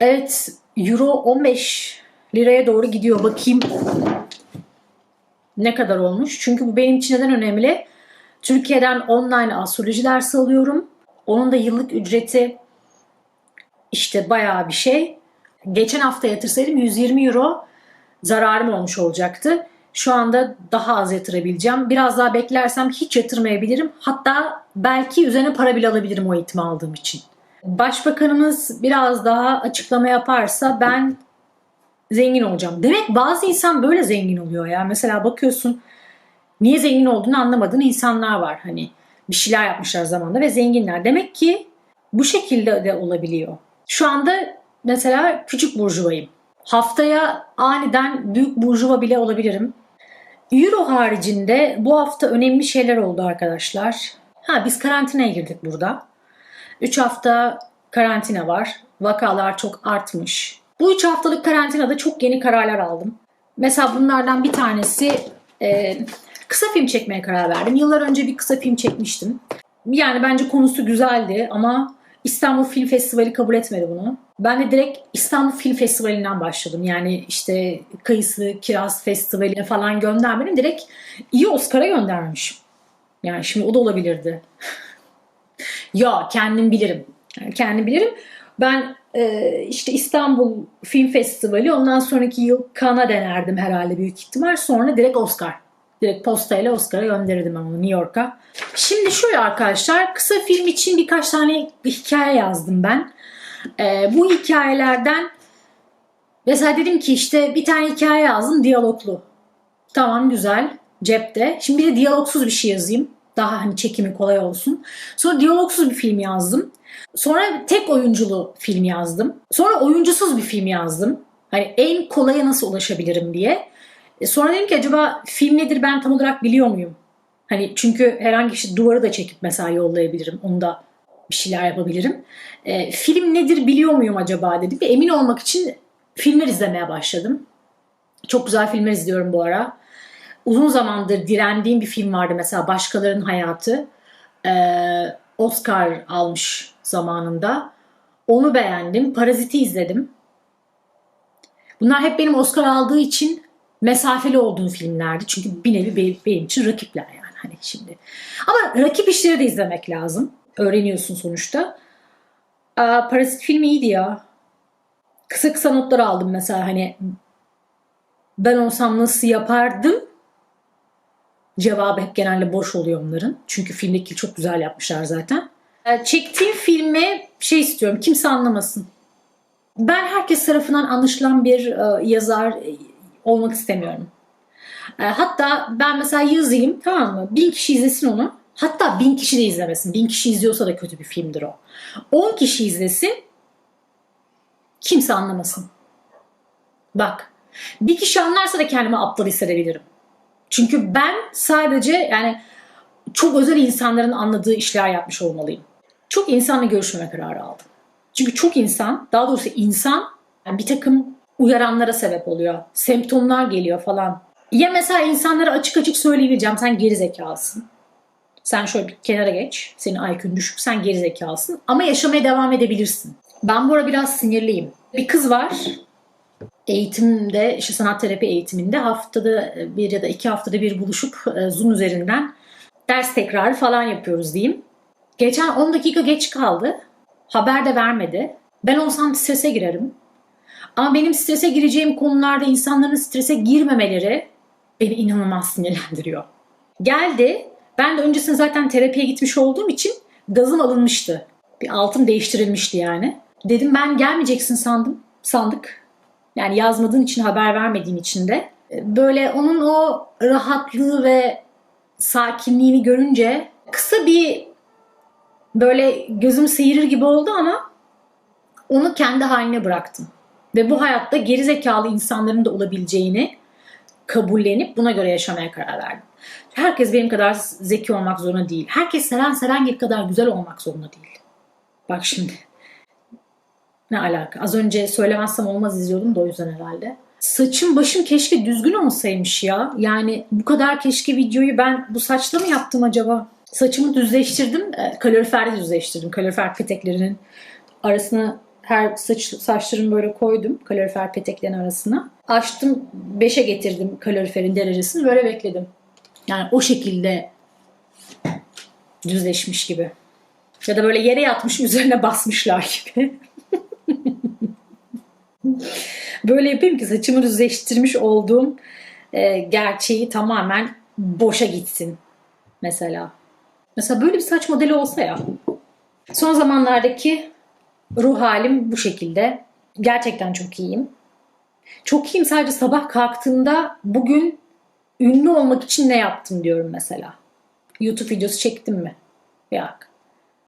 Evet, Euro 15 liraya doğru gidiyor. Bakayım ne kadar olmuş. Çünkü bu benim için neden önemli? Türkiye'den online astroloji dersi alıyorum. Onun da yıllık ücreti işte bayağı bir şey. Geçen hafta yatırsaydım 120 euro zararım olmuş olacaktı. Şu anda daha az yatırabileceğim. Biraz daha beklersem hiç yatırmayabilirim. Hatta belki üzerine para bile alabilirim o eğitimi aldığım için. Başbakanımız biraz daha açıklama yaparsa ben zengin olacağım. Demek bazı insan böyle zengin oluyor ya. Mesela bakıyorsun niye zengin olduğunu anlamadığın insanlar var. Hani bir şeyler yapmışlar zamanda ve zenginler. Demek ki bu şekilde de olabiliyor. Şu anda mesela küçük burjuvayım. Haftaya aniden büyük burjuva bile olabilirim. Euro haricinde bu hafta önemli şeyler oldu arkadaşlar. Ha biz karantinaya girdik burada. 3 hafta karantina var. Vakalar çok artmış. Bu 3 haftalık karantinada çok yeni kararlar aldım. Mesela bunlardan bir tanesi e, kısa film çekmeye karar verdim. Yıllar önce bir kısa film çekmiştim. Yani bence konusu güzeldi ama İstanbul Film Festivali kabul etmedi bunu. Ben de direkt İstanbul Film Festivali'nden başladım. Yani işte Kayısı, Kiraz Festivali'ne falan göndermedim. Direkt iyi Oscar'a göndermemişim. Yani şimdi o da olabilirdi. Ya kendim bilirim. Yani kendim bilirim. Ben e, işte İstanbul Film Festivali ondan sonraki yıl Cannes'a denerdim herhalde büyük ihtimal. Sonra direkt Oscar. Direkt postayla Oscar'a gönderirdim onu New York'a. Şimdi şöyle arkadaşlar kısa film için birkaç tane hikaye yazdım ben. E, bu hikayelerden mesela dedim ki işte bir tane hikaye yazdım diyaloglu. Tamam güzel cepte. Şimdi bir de diyalogsuz bir şey yazayım. Daha hani çekimi kolay olsun. Sonra diyalogsuz bir film yazdım. Sonra tek oyunculu film yazdım. Sonra oyuncusuz bir film yazdım. Hani en kolaya nasıl ulaşabilirim diye. E sonra dedim ki acaba film nedir ben tam olarak biliyor muyum? Hani çünkü herhangi şey duvarı da çekip mesela yollayabilirim. Onu da bir şeyler yapabilirim. E, film nedir biliyor muyum acaba dedim. Ve emin olmak için filmler izlemeye başladım. Çok güzel filmler izliyorum bu ara. Uzun zamandır direndiğim bir film vardı mesela Başkalarının Hayatı. Ee, Oscar almış zamanında. Onu beğendim. Parazit'i izledim. Bunlar hep benim Oscar aldığı için mesafeli olduğum filmlerdi. Çünkü bir nevi benim, için rakipler yani hani şimdi. Ama rakip işleri de izlemek lazım. Öğreniyorsun sonuçta. Aa, Parazit filmi iyiydi ya. Kısa kısa notlar aldım mesela hani ben olsam nasıl yapardım? Cevabı hep genelde boş oluyor onların. Çünkü filmdeki çok güzel yapmışlar zaten. Ee, Çektiğim filmi şey istiyorum kimse anlamasın. Ben herkes tarafından anlaşılan bir e, yazar e, olmak istemiyorum. E, hatta ben mesela yazayım tamam mı? Bin kişi izlesin onu. Hatta bin kişi de izlemesin. Bin kişi izliyorsa da kötü bir filmdir o. On kişi izlesin. Kimse anlamasın. Bak. Bir kişi anlarsa da kendimi aptal hissedebilirim. Çünkü ben sadece yani çok özel insanların anladığı işler yapmış olmalıyım. Çok insanla görüşmeme kararı aldım. Çünkü çok insan, daha doğrusu insan yani bir takım uyaranlara sebep oluyor. Semptomlar geliyor falan. Ya mesela insanlara açık açık söyleyebileceğim sen geri zekalısın. Sen şöyle bir kenara geç. Senin IQ'un düşük. Sen geri zekalısın. Ama yaşamaya devam edebilirsin. Ben bu ara biraz sinirliyim. Bir kız var. Eğitimde, işte sanat terapi eğitiminde haftada bir ya da iki haftada bir buluşup e, Zoom üzerinden ders tekrarı falan yapıyoruz diyeyim. Geçen 10 dakika geç kaldı. Haber de vermedi. Ben olsam strese girerim. Ama benim strese gireceğim konularda insanların strese girmemeleri beni inanılmaz sinirlendiriyor. Geldi. Ben de öncesinde zaten terapiye gitmiş olduğum için gazım alınmıştı. Bir altım değiştirilmişti yani. Dedim ben gelmeyeceksin sandım. Sandık. Yani yazmadığın için haber vermediğin için de. Böyle onun o rahatlığı ve sakinliğini görünce kısa bir böyle gözüm seyir gibi oldu ama onu kendi haline bıraktım. Ve bu hayatta geri zekalı insanların da olabileceğini kabullenip buna göre yaşamaya karar verdim. Herkes benim kadar zeki olmak zorunda değil. Herkes Seren Serengil kadar güzel olmak zorunda değil. Bak şimdi. Ne alaka? Az önce söylemezsem olmaz izliyordum da o yüzden herhalde. Saçım başım keşke düzgün olsaymış ya. Yani bu kadar keşke videoyu ben bu saçla mı yaptım acaba? Saçımı düzleştirdim. E, kaloriferde düzleştirdim. Kalorifer peteklerinin arasına her saç, saçlarımı böyle koydum kalorifer peteklerin arasına. Açtım 5'e getirdim kaloriferin derecesini böyle bekledim. Yani o şekilde düzleşmiş gibi. Ya da böyle yere yatmış üzerine basmışlar gibi. böyle yapayım ki saçımı düzleştirmiş olduğum e, gerçeği tamamen boşa gitsin mesela. Mesela böyle bir saç modeli olsa ya. Son zamanlardaki ruh halim bu şekilde. Gerçekten çok iyiyim. Çok iyiyim sadece sabah kalktığımda bugün ünlü olmak için ne yaptım diyorum mesela. YouTube videosu çektim mi? Yok.